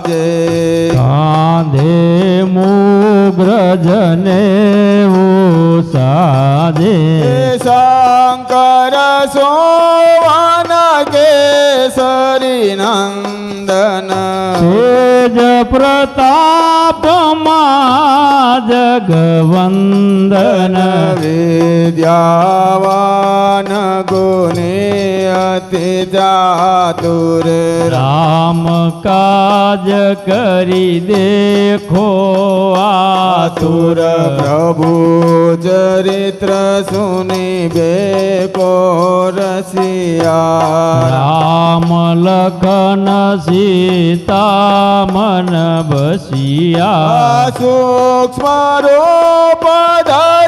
બિરાજે કાંધે મુગ્રજને સાધે શંકર સોવાન કેસરી નંદન તેજ પ્રતાપ જગવંદન વિદ્યાવાન ગુણે અતિ ચાતુર રામ કાજ કરી દેખો આતુર. પ્રભુ ચરિત્ર સુની બેકો રસિયા. રામ લખન સીતા મન બસિયા સૂક્ષ્મ રૂપ ધરી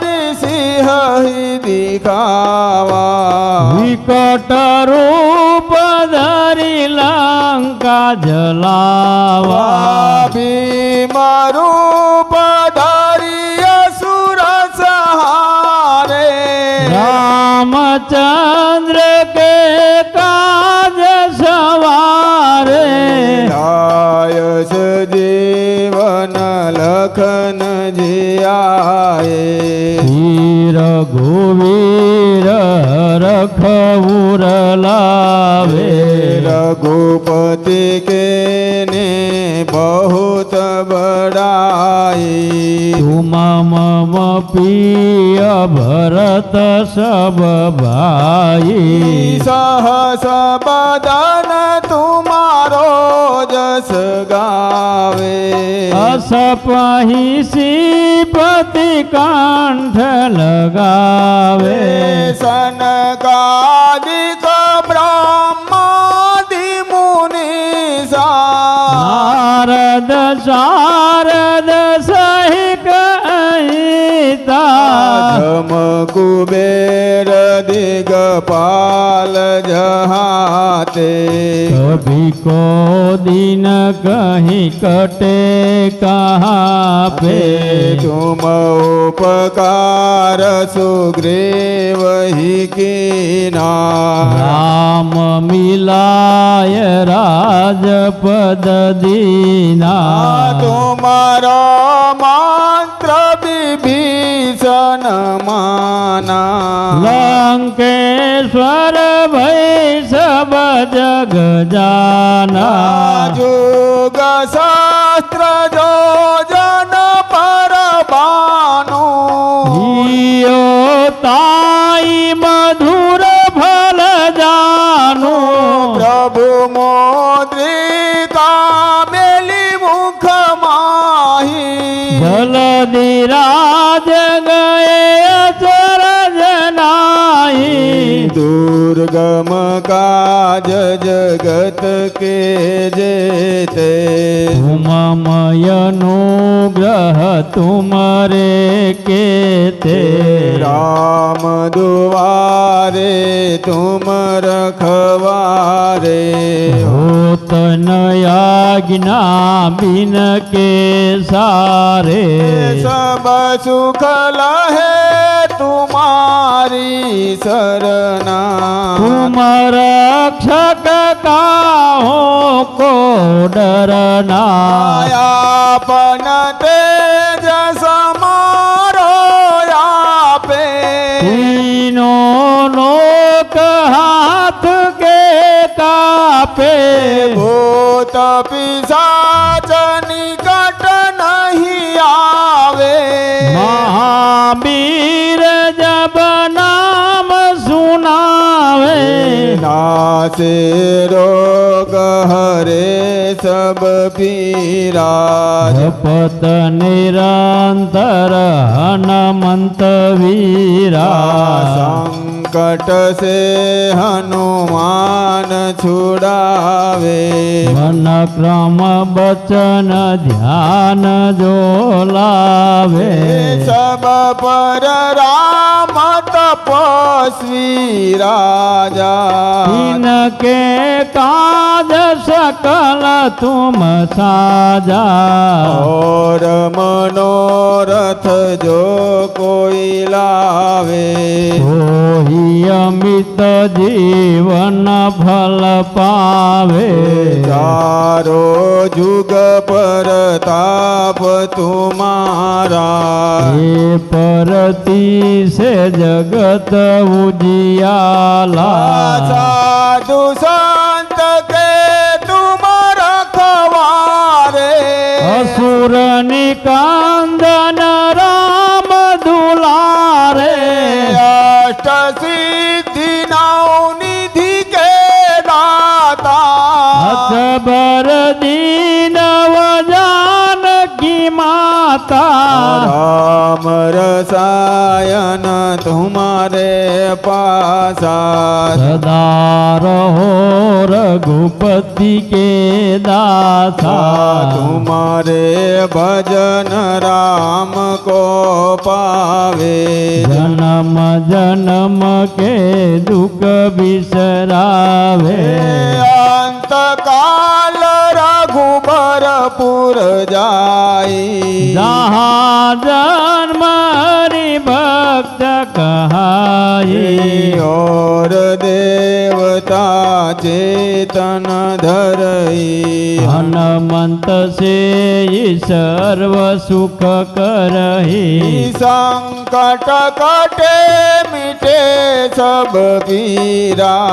સિંહ દિખાવા વિકટ રૂપ ધરી લંકા જલાવા सख उर लावे रघुपति के ने बहुत बड़ाई। तुम मम पिय भरत सब भाई। सहस बदन तुम रस गावे। असपाही सीपति कांठ लगावे। सन गादिक ब्रह्मादि मुनि सा। नारद शारद सा सीता कुबेर दिग पाल जहाते। कभी को दिन कहीं कटे कहाँ पे। तुम उपकार सुग्रीव ही की नाम मिलाय राजपद दीना। तुम्हारा विभीषण माना। लंकेश्वर भई सब जग जाना। जुग शास्त्र जो जन पर बानो। जियो ताई मधुर फल जानो। प्रभु मोद्रिका मेली मुख माही। जलधि राज दुर्गम काज जगत के जेते उममयनु ग्रह तुमरे केते राम दुआरे तुम रखवारे होत नयाज्ञा बिन के सारे सब सुख लहे तुम्हारी सरना तुम रक्षकता हो को डरना। अपन दे नासे रोग हरे सब पीरा जपत निरंतर हनुमंत वीरा संकट से हनुमान छुड़ावे मन क्रम बचन ध्यान जो लावे सब पर राम तपस्वी राजा इनके काज सकल तुम साजा और मनोरथ जो कोई लावे ओ अमित जीवन फल पावे। चारो जुग परताप तुम्हारा। हे परती से जगत उजियाला। साधु संत के तुम रखवारे असुर निका दीन दीनव जान की माता। राम रसायन तुम्हारे पासा सदा रहो रघुपति के दासा। तुम्हारे भजन राम को पावे। जन्म जन्म के दुख बिसरावे। પુર જાય. જહા જન્મ ભક્ત કહાય. ઓર દેવતા ચેતન ધરઈ. હનુમંત સે સર્વ સુખ કરહી. સંકટ કટે મિટે સબ પીરા.